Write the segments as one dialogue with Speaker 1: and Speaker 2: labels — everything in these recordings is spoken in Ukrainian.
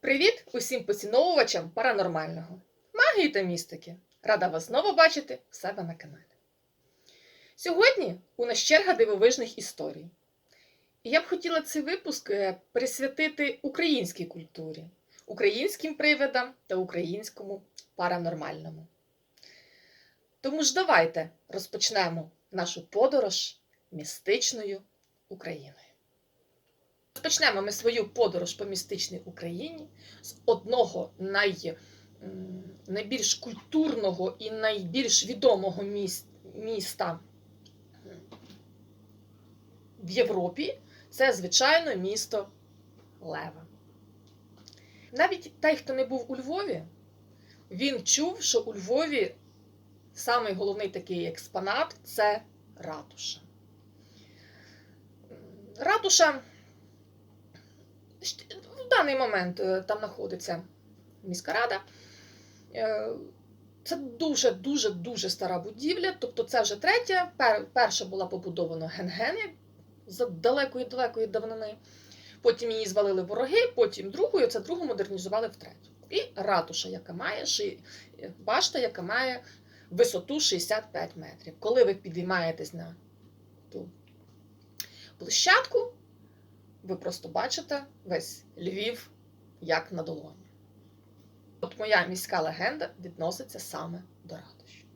Speaker 1: Привіт усім поціновувачам паранормального, магії та містики! Рада вас знову бачити в себе на каналі. Сьогодні у нас черга дивовижних історій. І я б хотіла цей випуск е, присвятити українській культурі, українським привидам та українському паранормальному. Тому ж давайте розпочнемо нашу подорож містичною Україною. Розпочнемо ми свою подорож по містичній Україні з одного най, найбільш культурного і найбільш відомого міста в Європі. Це, звичайно, місто Лева. Навіть той, хто не був у Львові, він чув, що у Львові самий головний такий експонат це ратуша. Ратуша в даний момент е, там знаходиться міська рада. Е, Це дуже дуже стара будівля. Тобто, це вже третя. Перша була побудована Генгени за далекої далекої давнини. Потім її звалили вороги, потім другою, це другу модернізували втретє. І ратуша, яка має башта, яка має висоту 65 метрів. Коли ви підіймаєтесь на ту площадку, ви просто бачите весь Львів як на долоні. От моя міська легенда відноситься саме до ратуші.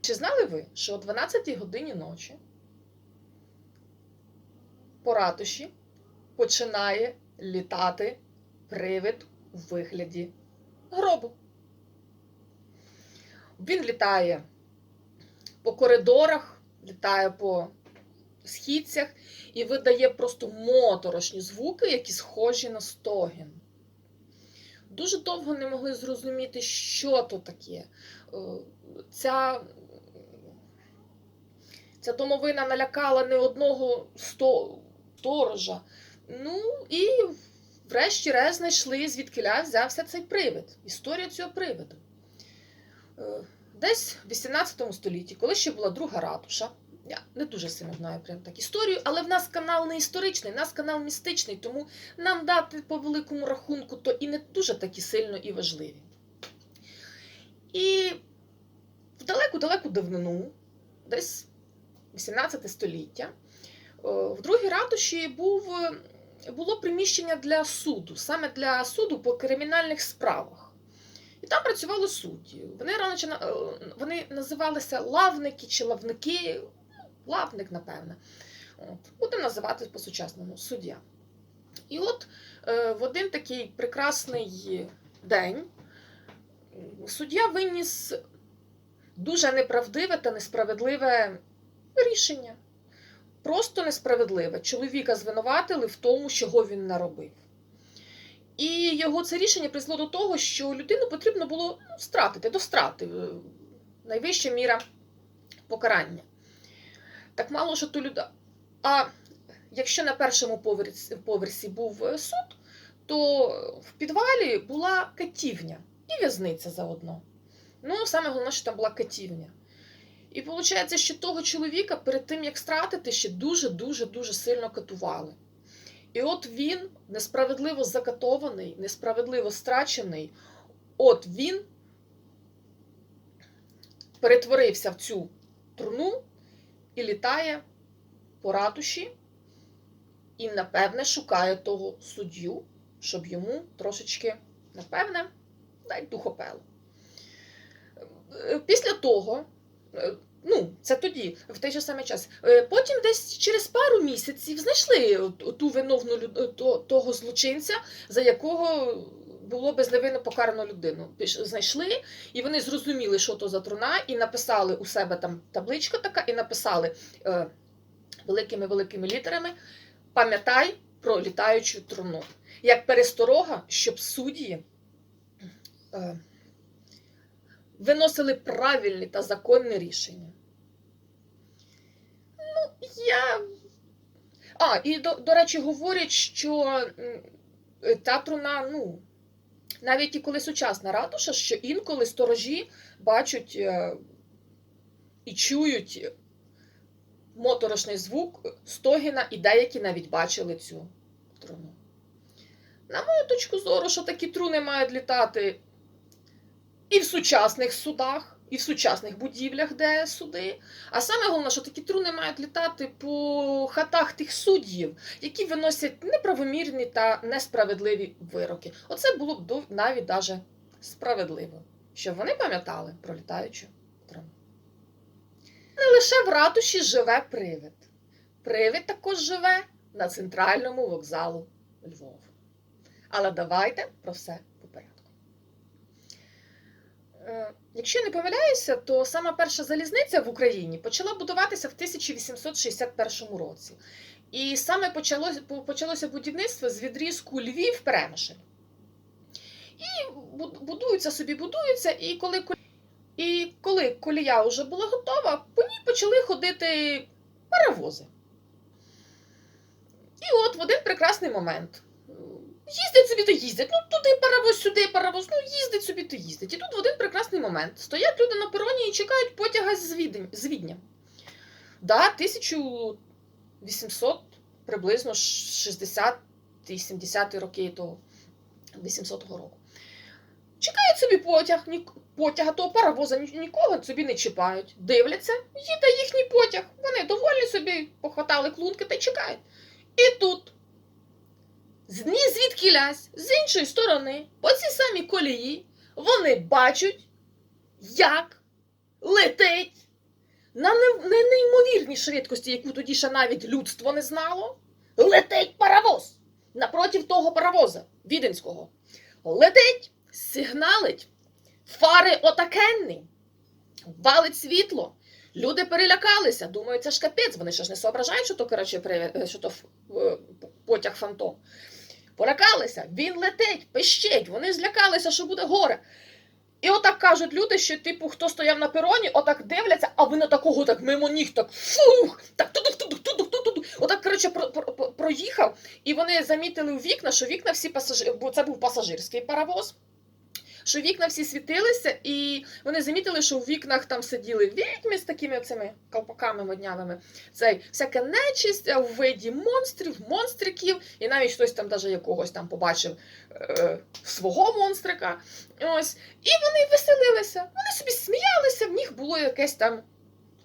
Speaker 1: Чи знали ви, що о 12 годині ночі по ратуші починає літати привид у вигляді гробу? Він літає по коридорах, літає по східцях і видає просто моторошні звуки, які схожі на стогін. Дуже довго не могли зрозуміти, що то таке. Е, Ця, ця домовина налякала не одного сторожа. Ну і врешті-решт знайшли, звідкиля взявся цей привид, історія цього привиду. Е, Десь в 18 столітті, коли ще була друга ратуша, я не дуже сильно знаю прям так історію, але в нас канал не історичний, в нас канал містичний, тому нам дати по великому рахунку то і не дуже такі сильно і важливі. І в далеку-далеку давнину, десь 18 століття, в другій ратуші був, було приміщення для суду, саме для суду по кримінальних справах. І там працювали судді. Вони е, вони називалися лавники чи лавники, лавник, напевне. От. Будемо називати по-сучасному суддя. І от е, в один такий прекрасний день суддя виніс дуже неправдиве та несправедливе рішення. Просто несправедливе. Чоловіка звинуватили в тому, чого він наробив. І його це рішення призвело до того, що людину потрібно було ну, стратити, до страти. е, Найвища міра покарання. Так мало, що то люда. А якщо на першому поверсі, поверсі був е, суд, то в підвалі була катівня і в'язниця заодно. Ну, саме головне, що там була катівня. І виходить, що того чоловіка перед тим, як стратити, ще дуже-дуже дуже сильно катували. І от він, несправедливо закатований, несправедливо страчений, от він перетворився в цю труну і літає по ратуші, і, напевне, шукає того суддю, щоб йому трошечки, напевне, дай духопело. Е, Після того, е, ну, це тоді, в той же самий час. Е, Потім десь через пару місяців знайшли ту виновну того злочинця, за якого було безневинно покарано людину. Знайшли, і вони зрозуміли, що то за труна, і написали у себе там табличка така, і написали е, великими-великими літерами: пам'ятай про літаючу труну. Як пересторога, щоб судді. Е, Виносили правильні та законні рішення. Ну, я. А, і до, до речі, говорять, що е, та труна, ну, навіть і коли сучасна ратуша, що інколи сторожі бачать е, і чують моторошний звук стогіна, і деякі навіть бачили цю труну. На мою точку зору, що такі труни мають літати і в сучасних судах, і в сучасних будівлях, де суди. А саме головне, що такі труни мають літати по хатах тих суддів, які виносять неправомірні та несправедливі вироки. Оце було б навіть даже справедливо, щоб вони пам'ятали про літаючу труну. Не лише в ратуші живе привид. Привид також живе на центральному вокзалу Львова. Але давайте про все Якщо не помиляюся, то сама перша залізниця в Україні почала будуватися в 1861 році. І саме почалося, почалося будівництво з відрізку Львів Перемишль. І бу- будуються собі, будуються, і коли, і коли колія вже була готова, по ній почали ходити паровози. І от в один прекрасний момент. Їздять собі то їздять. Ну туди паровоз, сюди паровоз, ну їздить собі то їздить. І тут в один прекрасний момент стоять люди на пероні і чекають потяга з Відень- з Відня. Да, 1800 приблизно 60-70 роки того 800-го року. Чекають собі потяг, ні, потяга того паровоза, ні- нікого собі не чіпають. Дивляться, їде їхній потяг. Вони доволі собі похватали клунки та чекають. І тут ні звідки лясь, з іншої сторони, по цій самій колії, вони бачать, як летить на не- не неймовірній швидкості, яку тоді ще навіть людство не знало. Летить паровоз напротив того паровоза віденського. Летить, сигналить, фари отакенні, валить світло. Люди перелякалися, думають, це ж капець, вони ще ж не соображають, що то, коротше, при- що то е, потяг фантом. Полякалися, він летить, пищить, вони злякалися, що буде горе. І отак кажуть люди, що, типу, хто стояв на пероні, отак дивляться, а ви на такого так мимо ніг, так фух, так тудух. Отак, коротше, про, про- проїхав, і вони замітили у вікна, що вікна всі пасажири, бо це був пасажирський паровоз. Що вікна всі світилися, і вони замітили, що в вікнах там сиділи відьми з такими цими колпаками моднявими. Цей всяка нечисть в виді монстрів, монстриків, і навіть хтось там даже якогось там побачив е, свого монстрика. Ось. І вони веселилися. Вони собі сміялися, в них було якесь там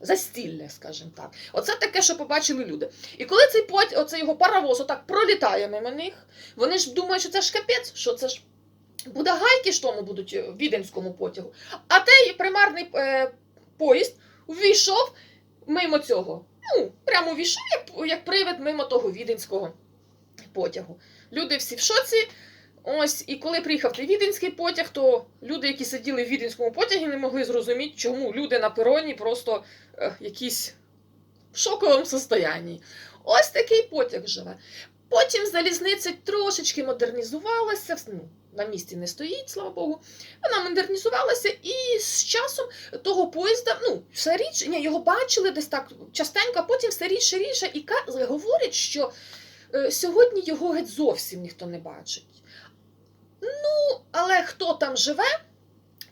Speaker 1: застілля, скажімо так. Оце таке, що побачили люди. І коли цей пот, оцей його паровоз отак пролітає мимо них, вони ж думають, що це ж капець, що це ж буде гайки ж тому будуть е, в віденському потягу. А той примарний е, поїзд увійшов мимо цього. Ну, прямо увійшов, як, як привид мимо того віденського потягу. Люди всі в шоці. Ось, і коли приїхав той віденський потяг, то люди, які сиділи в віденському потягі, не могли зрозуміти, чому люди на пероні просто е, якісь в шоковому состоянні. Ось такий потяг живе. Потім залізниця трошечки модернізувалася, ну, на місці не стоїть, слава Богу. Вона модернізувалася, і з часом того поїзда, ну, все рідше, ні, його бачили десь так частенько, а потім все рідше рідше, і говорять, що е, сьогодні його геть зовсім ніхто не бачить. Ну, але хто там живе,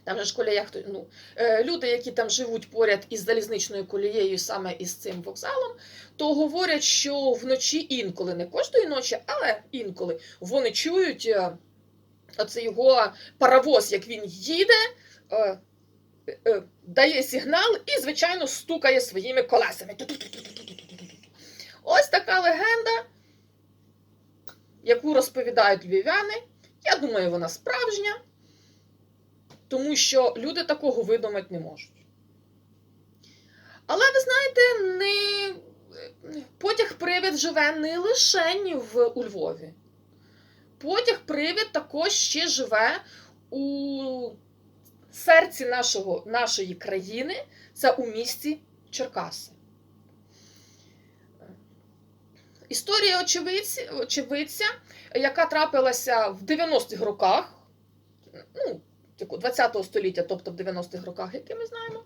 Speaker 1: там же ж ну, е, люди, які там живуть поряд із залізничною колією, саме із цим вокзалом, то говорять, що вночі інколи, не кожної ночі, але інколи вони чують е, оце його паровоз, як він їде, е, дає сигнал і, звичайно, стукає своїми колесами. Ось така легенда, яку розповідають львів'яни. Я думаю, вона справжня, тому що люди такого видумати не можуть. Але ви знаєте, не... потяг-привид живе не лише в, у Львові. Потяг-привид також ще живе у серці нашого, нашої країни, це у місті Черкаси. Історія очевидця яка трапилася в 90-х роках, ну, 20 століття, тобто в 90-х роках, які ми знаємо.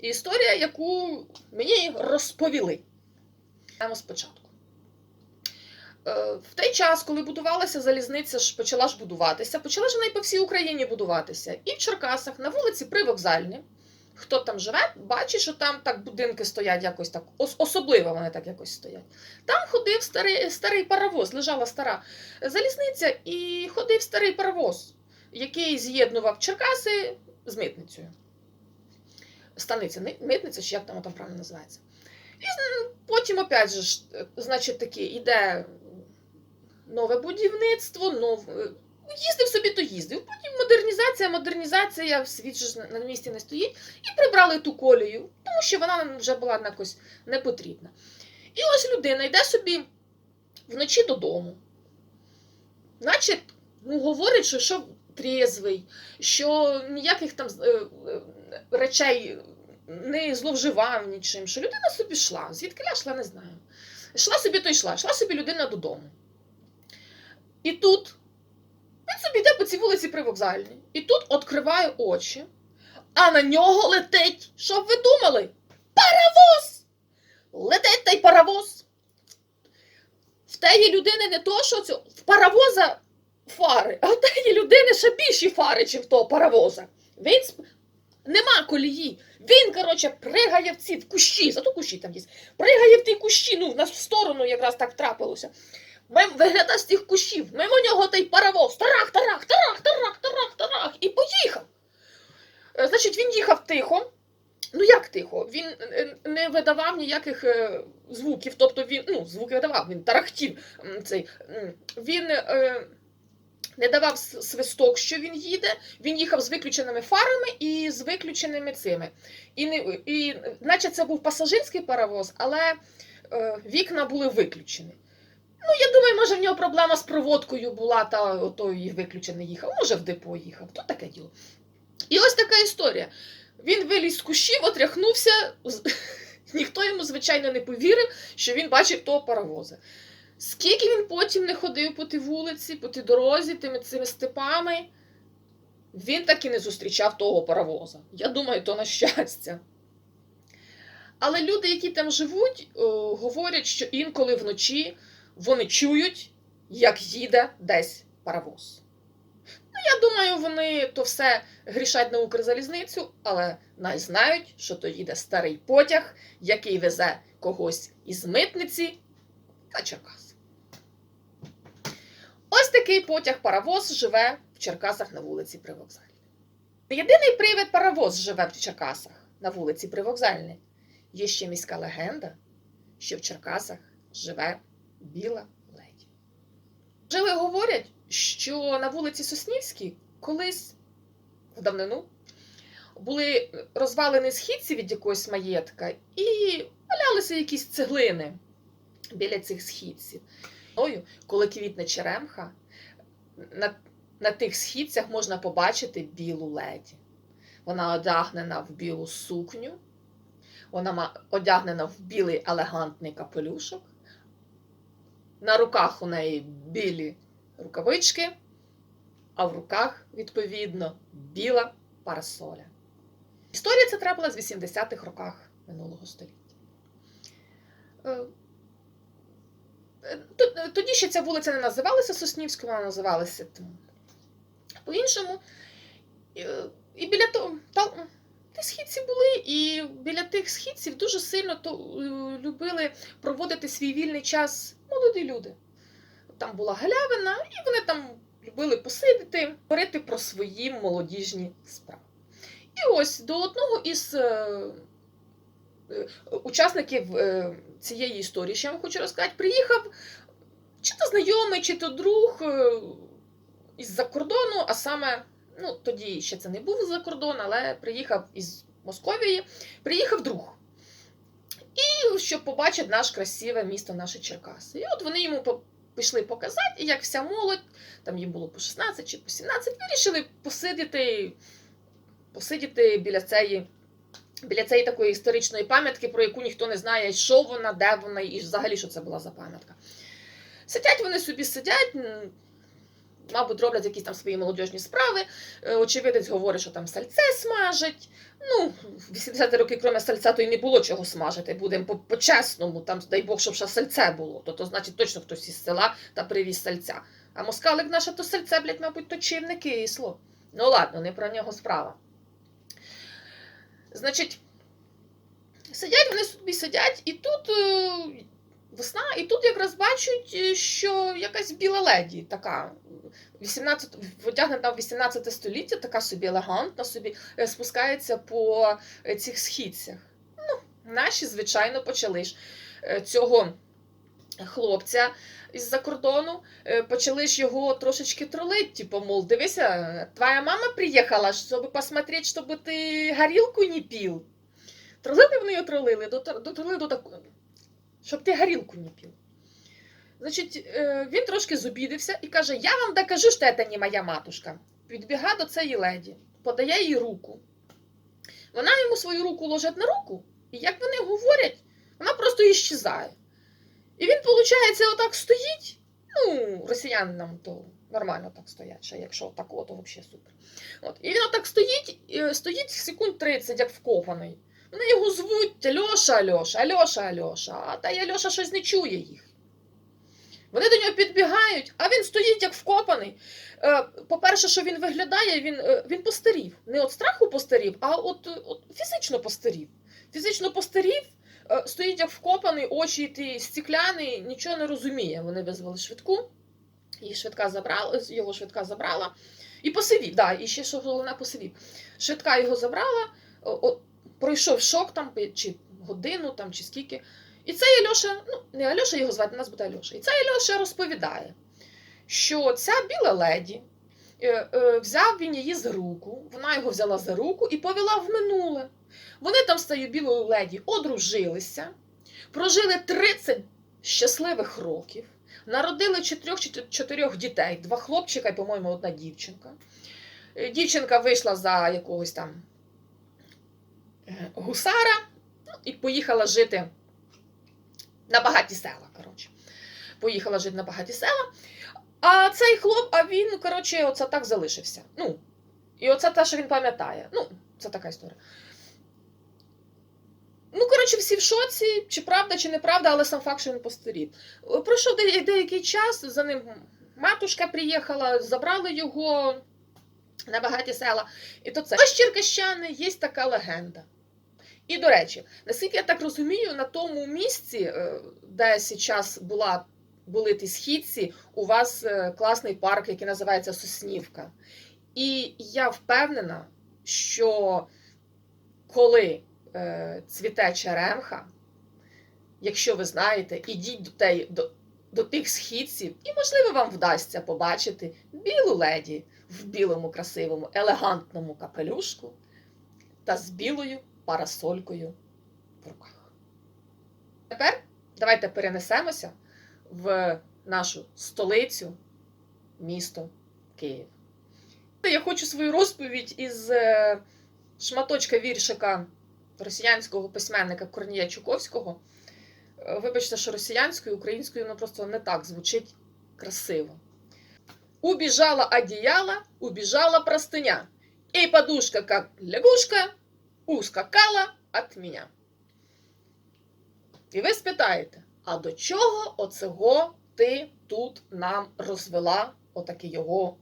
Speaker 1: І історія, яку мені розповіли. Прямо спочатку. Е, В той час, коли будувалася залізниця, ж почала ж будуватися, почала ж вона і по всій Україні будуватися. І в Черкасах, на вулиці Привокзальній, хто там живе, бачить, що там так будинки стоять якось так, ос- особливо вони так якось стоять. Там ходив старий, старий паровоз, лежала стара залізниця, і ходив старий паровоз, який з'єднував Черкаси з митницею. Станиця, митниця, чи як там там правильно називається. І потім, опять же, значить, таки, іде нове будівництво, нов... е, їздив собі, то їздив. Потім модернізація, модернізація, світ ж на- місці не стоїть, і прибрали ту колію, тому що вона нам вже була якось не потрібна. І ось людина йде собі вночі додому, наче ну, говорить, що, що трєзвий, що ніяких там е, е, речей не зловживав нічим, що людина собі йшла. Звідки йшла, не знаю. Йшла собі, то йшла, йшла собі людина додому. І тут він собі йде по цій вулиці привокзальній. І тут відкриває очі, а на нього летить, щоб ви думали, паровоз! Летить той паровоз. В теї людини не то, що це, в паровоза фари, а в теї людини ще більші фари, ніж в того паровоза. Він нема колії. Він, коротше, пригає в ці в кущі, зато кущі там є. Пригає в ті кущі, ну, в сторону якраз так трапилося. Мим, виглядає з тих кущів, мимо нього той паровоз, тарах, тарах, тарах, тарах, тарах, тарах, і поїхав. Е, Значить, він їхав тихо. Ну як тихо? Він е, не видавав ніяких е, звуків, тобто він, ну, звуки видавав, він тарахтів. Цей, він е, не давав свисток, що він їде, він їхав з виключеними фарами і з виключеними цими. І, не, і наче це був пасажирський паровоз, але е, вікна були виключені. Ну, я думаю, може в нього проблема з проводкою була, та ото і виключений їхав. Може, в депо їхав. То таке діло. І ось така історія. Він виліз з кущів, отряхнувся. Ніхто йому, звичайно, не повірив, що він бачив того паровоза. Скільки він потім не ходив по тій вулиці, по тій дорозі, тими цими степами, він так і не зустрічав того паровоза. Я думаю, то на щастя. Але люди, які там живуть, говорять, що інколи вночі вони чують, як їде десь паровоз. Ну, я думаю, вони то все грішать на Укрзалізницю, але най знають, що то їде старий потяг, який везе когось із митниці та Черкас. Такий потяг-паровоз живе в Черкасах на вулиці Привокзальній. Єдиний привид паровоз живе в Черкасах на вулиці Привокзальній. Є ще міська легенда, що в Черкасах живе біла леді. Жили говорять, що на вулиці Соснівській колись в давнину були розвалені східці від якогось маєтка і валялися якісь цеглини біля цих східців. Коли квітне черемха, на, на тих східцях можна побачити білу леді. Вона одягнена в білу сукню, вона одягнена в білий елегантний капелюшок. На руках у неї білі рукавички, а в руках, відповідно, біла парасоля. Історія ця трапилась в 80-х роках минулого століття. Е, е, Тоді ще ця вулиця не називалася Соснівською, вона називалася по-іншому. Е, І біля того, ті східці були, і біля тих східців дуже сильно то, любили проводити свій вільний час молоді люди. Там була галявина, і вони там любили посидіти, говорити про свої молодіжні справи. І ось до одного із учасників е, цієї історії, що я вам хочу розказати, приїхав чи то знайомий, чи то друг е, із-за кордону, а саме, ну тоді ще це не був за кордон, але приїхав із Московії, приїхав друг. І щоб побачити наш красиве місто, наше Черкаси. І от вони йому пішли показати, і як вся молодь, там їм було по 16 чи по 17, вирішили посидіти, посидіти біля цієї. Біля цієї такої історичної пам'ятки, про яку ніхто не знає, що вона, де вона і взагалі що це була за пам'ятка. Сидять вони собі сидять, мабуть, роблять якісь там свої молодіжні справи. Е, Очевидець говорить, що там сальце смажать. Ну, 80-ті роки, крім сальця, то й не було чого смажити. Будемо по- по-чесному, там, дай Бог, щоб ще сальце було. То, то значить точно хтось із села та привіз сальця. А москалик наше то сальце, блядь, мабуть, точив не кисло. Ну ладно, не про нього справа. Значить, сидять вони собі сидять, і тут е, весна, і тут якраз бачать, е, що якась біла леді така. 18, одягнена в 18 століття, така собі елегантна собі е, спускається по цих східцях. Ну, наші, звичайно, почали ж цього хлопця із-за кордону, е, почали ж його трошечки тролить, типу, мол, дивися, твоя мама приїхала, щоб посмотреть, щоб ти горілку не пив. Тролили вони його тролили, дотр- дотролили до такого, щоб ти горілку не пив. Значить, е, він трошки зобідився і каже: Я вам докажу, що це не моя матушка. Підбіга до цієї леді, подає їй руку. Вона йому свою руку ложить на руку, і як вони говорять, вона просто іщезає. І він, виходить, отак стоїть. Ну, росіянам то нормально так стоять, ще якщо так, то взагалі супер. От. І він отак стоїть, е, стоїть секунд 30, як вкопаний. Вони його звуть Альоша, Альоша, Альоша, Альоша, а та й Альоша щось не чує їх. Вони до нього підбігають, а він стоїть як вкопаний. Е, По-перше, що він виглядає, він, е, він постарів. Не от страху постарів, а от, от фізично постарів. Фізично постарів, стоїть як вкопаний, очі ті стікляні, нічого не розуміє. Вони визвали швидку, її швидка забрала, його швидка забрала. І посивів, да, і ще що головне посивів. Швидка його забрала, о, о, пройшов шок там, чи годину, там, чи скільки. І цей Альоша, ну не Альоша його звати, нас буде Альоша. І цей Альоша розповідає, що ця біла леді е, е, взяв він її за руку, вона його взяла за руку і повела в минуле. Вони там цією білою леді одружилися, прожили 30 щасливих років, народили чотирьох, чотирьох дітей, два хлопчика і, по-моєму, одна дівчинка. Е, Дівчинка вийшла за якогось там е, гусара ну, і поїхала жити на багаті села. Коротше. Поїхала жити на багаті села. А цей хлоп, а він, коротше, оце так залишився. Ну, і оце те, що він пам'ятає. Ну, це така історія. Ну, коротше, всі в шоці, чи правда, чи неправда, але сам факт, що він постарів. Пройшов де- деякий час, за ним матушка приїхала, забрали його на багаті села. І то це. Ось черкащани є така легенда. І, до речі, наскільки я так розумію, на тому місці, е, де зараз була, були ті східці, у вас е, класний парк, який називається Соснівка. І я впевнена, що коли е, цвіте черемха, якщо ви знаєте, ідіть до, те, до, до тих східців, і, можливо, вам вдасться побачити білу леді в білому, красивому, елегантному капелюшку та з білою парасолькою в руках. Тепер давайте перенесемося в нашу столицю, місто Київ. Я хочу свою розповідь із е, шматочка віршика росіянського письменника Корнія Чуковського. Е, Вибачте, що росіянською, українською воно просто не так звучить красиво. Убежала одеяло, убежала простыня, и подушка, как лягушка, ускакала от меня. І ви спитаєте, а до чого оцього ти тут нам розвела отакий його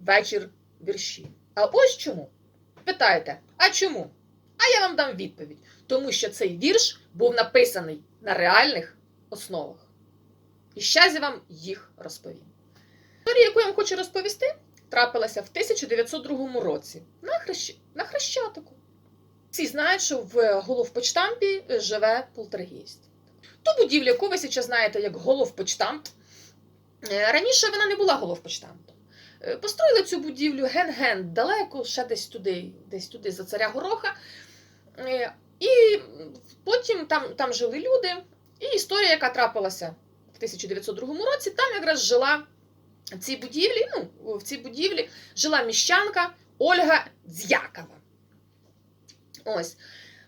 Speaker 1: вечір вірші? А ось чому? Питаєте, а чому? А я вам дам відповідь. Тому що цей вірш був написаний на реальних основах. І я вам їх розповім. Історія, яку я вам хочу розповісти, трапилася в 1902 році на, хрещ... на Хрещатику. Всі знають, що в головпочтампі живе полтергейст. Ту будівлю, яку ви зараз знаєте як головпочтамп, е, раніше вона не була головпочтампом. Е, Построїли цю будівлю ген-ген далеко, ще десь туди, десь туди за царя Гороха. Е, І потім там, там жили люди. І історія, яка трапилася в 1902 році, там якраз жила в цій будівлі, ну, в цій будівлі жила міщанка Ольга Дзякова. Ось.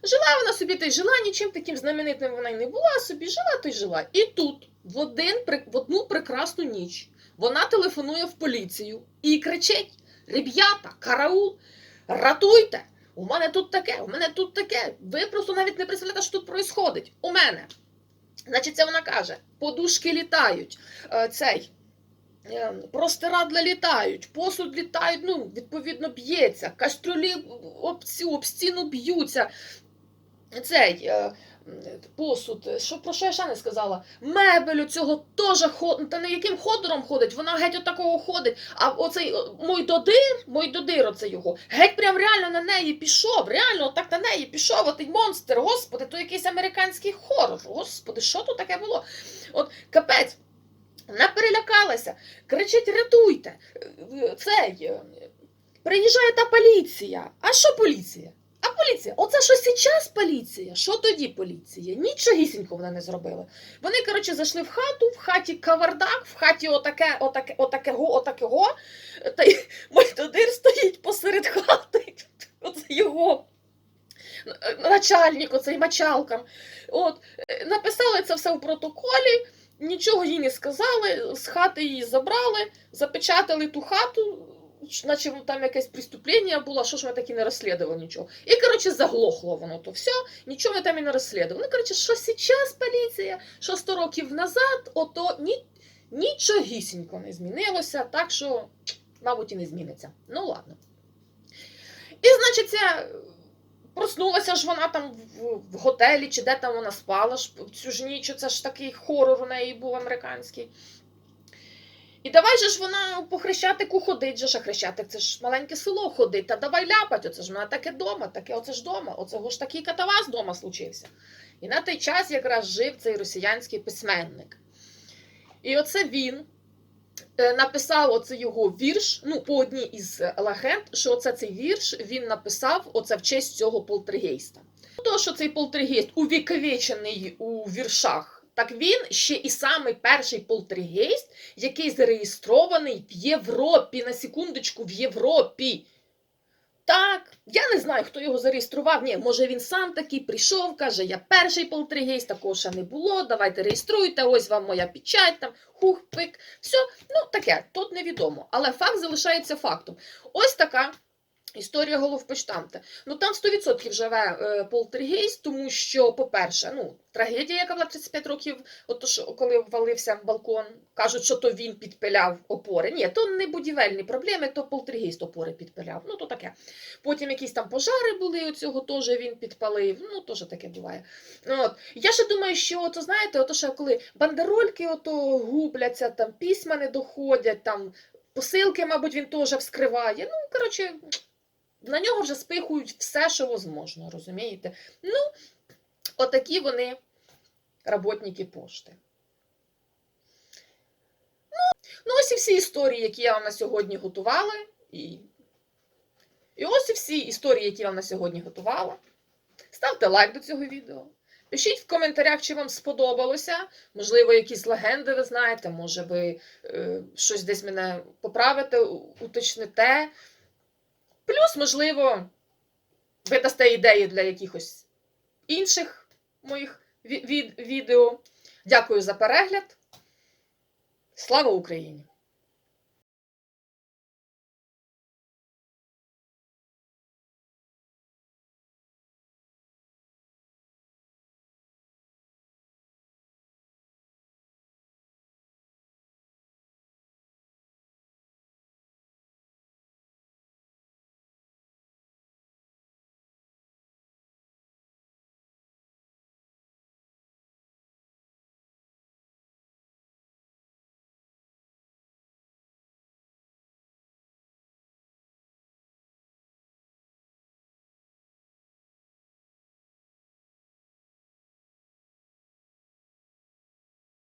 Speaker 1: Жила вона собі та й жила, нічим таким знаменитим вона й не була, собі жила та й жила. І тут, в, один, в одну прекрасну ніч, вона телефонує в поліцію і кричить: Ребята, караул, ратуйте! У мене тут таке, у мене тут таке. Ви просто навіть не представляєте, що тут відбувається. У мене. Значить, це вона каже: подушки літають. Е, Цей простирадла літають, посуд літають, ну, відповідно, б'ється, кастрюлі об, об стіну б'ються. Цей е, посуд, що про що я ще не сказала? Мебель у цього теж ход, та не яким ходором ходить, вона геть отакого ходить. А оцей мой додир, мой додир, оце його, геть прям реально на неї пішов, реально отак на неї пішов, отий монстр, господи, то якийсь американський хорор. Господи, що тут таке було? От капець. Вона перелякалася, кричить: рятуйте! Цей. е, Приїжджає та поліція. А що поліція? А поліція? Оце що зараз поліція? Що тоді поліція? Нічогісінько вона не зробила. Вони, коротше, зайшли в хату, в хаті кавардак, в хаті отаке, отаке, отакего, отакого. Та й мой додир стоїть посеред хати. Оце його. Начальник, оцей мачалкам. От, е, написали це все в протоколі. Нічого їй не сказали, з хати її забрали, запечатали ту хату, наче там якесь преступлення було, що ж ми так і не розслідували нічого. І, коротше, заглохло воно то все, нічого ми там і не розслідували. Ну, коротше, що зараз поліція, що 100 років назад, ото ні, нічогісінько не змінилося, так що, мабуть, і не зміниться. Ну, ладно. І, значить, ця Проснулася ж вона там в, готелі, чи де там вона спала ж цю ж ніч, це ж такий хорор у неї був американський. І давай же ж вона по хрещатику ходить, же ж, хрещатик це ж маленьке село ходить, та давай ляпать, оце ж вона таке дома, таке оце ж дома, оце ж такий катавас дома случився. І на той час якраз жив цей росіянський письменник. І оце він написав оце його вірш, ну, по одній із е, легенд, що оце цей вірш він написав оце в честь цього полтергейста. То, що цей полтергейст увіковічений у віршах, так він ще і самий перший полтергейст, який зареєстрований в Європі, на секундочку, в Європі. Так, я не знаю, хто його зареєстрував. Ні, може він сам такий прийшов, каже, я перший полтергейст, такого ще не було, давайте реєструйте, ось вам моя печать, там, хух, пик. Все, ну таке, тут невідомо. Але факт залишається фактом. Ось така історія головпочтамта. Ну там 100% живе е, полтергейст, тому що, по-перше, ну, трагедія, яка була 35 років, от коли ввалився в балкон, кажуть, що то він підпиляв опори. Ні, то не будівельні проблеми, то полтергейст опори підпиляв. Ну, то таке. Потім якісь там пожари були, оцього теж він підпалив. Ну, теж таке буває. От. Я ще думаю, що то знаєте, ото що коли бандерольки ото губляться, там письма не доходять, там посилки, мабуть, він теж вскриває. Ну, коротше, на нього вже спихують все, що можливо, розумієте? Ну, отакі вони роботники пошти. Ну, ну, ось і всі історії, які я вам на сьогодні готувала. І, і ось і всі історії, які я вам на сьогодні готувала. Ставте лайк до цього відео. Пишіть в коментарях, чи вам сподобалося. Можливо, якісь легенди ви знаєте, може ви е, щось десь мене поправите, уточните. Плюс, можливо, ви дасте ідеї для якихось інших моїх ві- від- відео. Дякую за перегляд. Слава Україні!